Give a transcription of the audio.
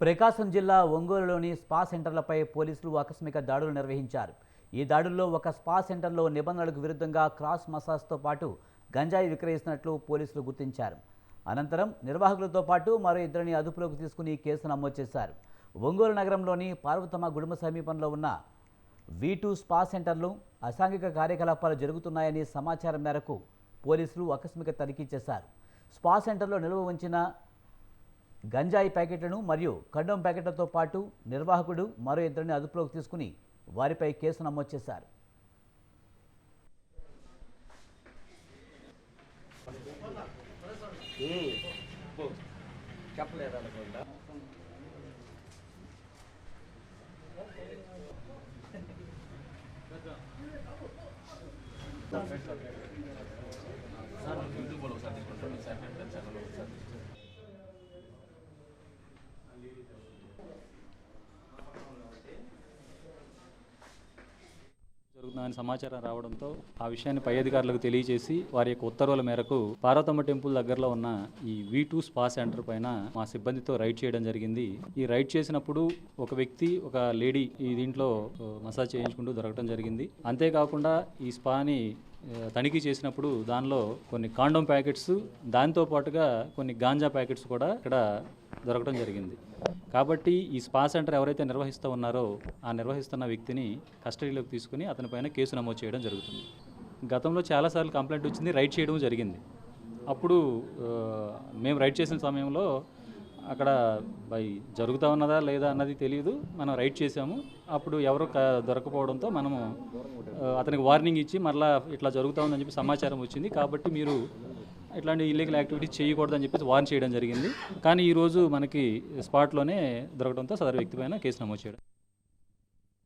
ప్రకాశం జిల్లా ఒంగోలులోని స్పా సెంటర్లపై పోలీసులు ఆకస్మిక దాడులు నిర్వహించారు. ఈ దాడుల్లో ఒక స్పా సెంటర్లో నిబంధనలకు విరుద్ధంగా క్రాస్ మసాజ్తో పాటు గంజాయి విక్రయిస్తున్నట్లు పోలీసులు గుర్తించారు. అనంతరం నిర్వాహకులతో పాటు మరో ఇద్దరిని అదుపులోకి తీసుకుని కేసు నమోదు చేశారు. ఒంగోలు నగరంలోని పార్వతమ్మ గుడుమ సమీపంలో ఉన్న వీ టూ స్పా సెంటర్లు అసాంఘిక కార్యకలాపాలు జరుగుతున్నాయని సమాచారం మేరకు పోలీసులు ఆకస్మిక తనిఖీ చేశారు. స్పా సెంటర్లో నిల్వ ఉంచిన గంజాయి ప్యాకెట్లను మరియు కండోమ్ ప్యాకెట్లతో పాటు నిర్వాహకుడు మరో ఇద్దరిని అదుపులోకి తీసుకుని వారిపై కేసు నమోదు చేశారు. చెప్పలేదనుకుంటా జరుగుతుందని సమాచారం రావడంతో ఆ విషయాన్ని పై అధికారులకు తెలియజేసి వారి యొక్క ఉత్తర్వుల మేరకు పార్వతమ్మ టెంపుల్ దగ్గరలో ఉన్న ఈ వి టూ స్పా సెంటర్ పైన మా సిబ్బందితో రైడ్ చేయడం జరిగింది. ఈ రైడ్ చేసినప్పుడు ఒక వ్యక్తి ఒక లేడీ ఈ దీంట్లో మసాజ్ చేయించుకుంటూ దొరకడం జరిగింది. అంతేకాకుండా ఈ స్పాని తనిఖీ చేసినప్పుడు దానిలో కొన్ని కాండోమ్ ప్యాకెట్స్ దాంతో పాటుగా కొన్ని గాంజా ప్యాకెట్స్ కూడా ఇక్కడ దొరకడం జరిగింది. కాబట్టి ఈ స్పా సెంటర్ ఎవరైతే నిర్వహిస్తూ ఉన్నారో ఆ నిర్వహిస్తున్న వ్యక్తిని కస్టడీలోకి తీసుకుని అతనిపైన కేసు నమోదు చేయడం జరుగుతుంది. గతంలో చాలాసార్లు కంప్లైంట్ వచ్చింది రైడ్ చేయడం జరిగింది. అప్పుడు మేము రైడ్ చేసిన సమయంలో అక్కడ బై జరుగుతూ ఉన్నదా లేదా అన్నది తెలియదు మనం రైడ్ చేసాము అప్పుడు ఎవరు క- దొరకపోవడంతో మనము అతనికి వార్నింగ్ ఇచ్చి మరలా ఇట్లా జరుగుతూ ఉందని చెప్పి సమాచారం వచ్చింది. కాబట్టి మీరు ఇట్లాంటి ఇల్లీగల్ యాక్టివిటీస్ చేయకూడదని చెప్పేసి వార్న్ చేయడం జరిగింది. కానీ ఈరోజు మనకి స్పాట్లోనే దొరకడంతో సదరు వ్యక్తి పైన కేసు నమోదు చేయడం